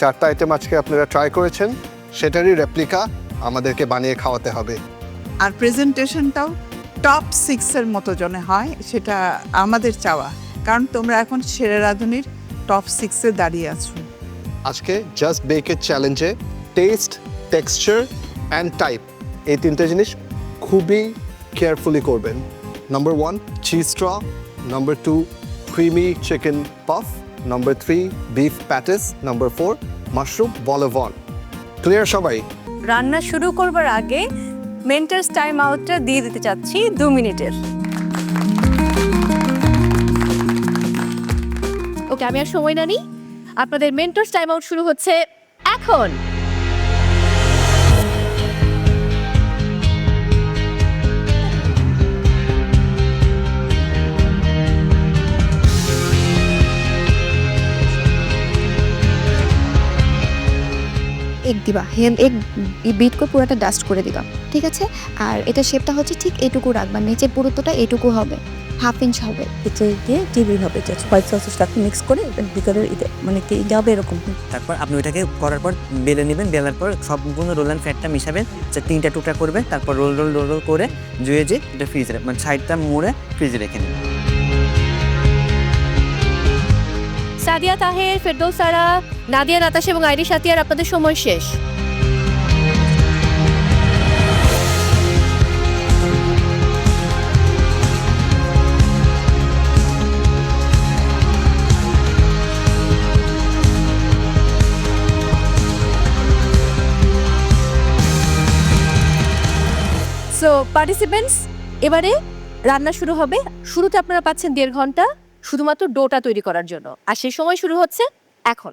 চারটা আইটেম আজকে আপনারা ট্রাই করেছেন সেটারই রেপ্লিকা আমাদেরকে বানিয়ে খাওয়াতে হবে। আর প্রেজেন্টেশনটাও টপ সিক্সের মতো যেন হয় সেটা আমাদের চাওয়া। কারণ তোমরা এখন সেরা রাঁধুনির টপ সিক্সে দাঁড়িয়ে আছো। আজকে জাস্ট বেকের চ্যালেঞ্জে টেস্ট টেক্সচার অ্যান্ড টাইপ এই তিনটে জিনিস খুবই কেয়ারফুলি করবেন। Number one cheese straw number two creamy chicken puff number three beef patties number four mushroom বলভন clear সবাই? রান্না শুরু করবার আগে মেন্টার্স টাইম আউটটা দিয়ে দিতে চাচ্ছি দু মিনিটের। ওকে আমি আর সময় না নিই। আপনাদের মেন্টরস টাইম আউট শুরু হচ্ছে এখন। এক দিবা। হেম এক বিট করে পুরোটা ডাস্ট করে দিবা। ঠিক আছে? আর এটা শেপটা হচ্ছে ঠিক এটুকু রাখবা নিচের পুরোটা এটুকু হবে। হাফ ইঞ্চ হবে। এটা দিয়ে টিভি হবে জাস্ট হোয়াইট সসেসটাকে মিক্স করে ভিতরে ইতে মানে কি যাবে এরকম। তারপর আপনি ওইটাকে করার পর বেলে নেবেন বেলার পর সম্পূর্ণ রোল অ্যান্ড ফ্যাটটা মিশাবেন। যে তিনটা টুকরা করবে তারপর রোল রোল রোল রোল করে জুয়ে যে এটা ফ্রিজে মানে সাইডটা মুড়ে ফ্রিজে রেখে নেবেন সাদিয়া তাহের, ফেরদৌস সারা, নাদিয়া, নাতাশা এবং আইরিশ আতিয়ার আপনাদের সময় শেষ। সো পার্টিসিপেন্টস এবারে রান্না শুরু হবে। শুরুতে আপনারা পাচ্ছেন দেড় ঘণ্টা। শুধুমাত্র ডোটা তৈরি করার জন্য। আর সেই সময় শুরু হচ্ছে এখন।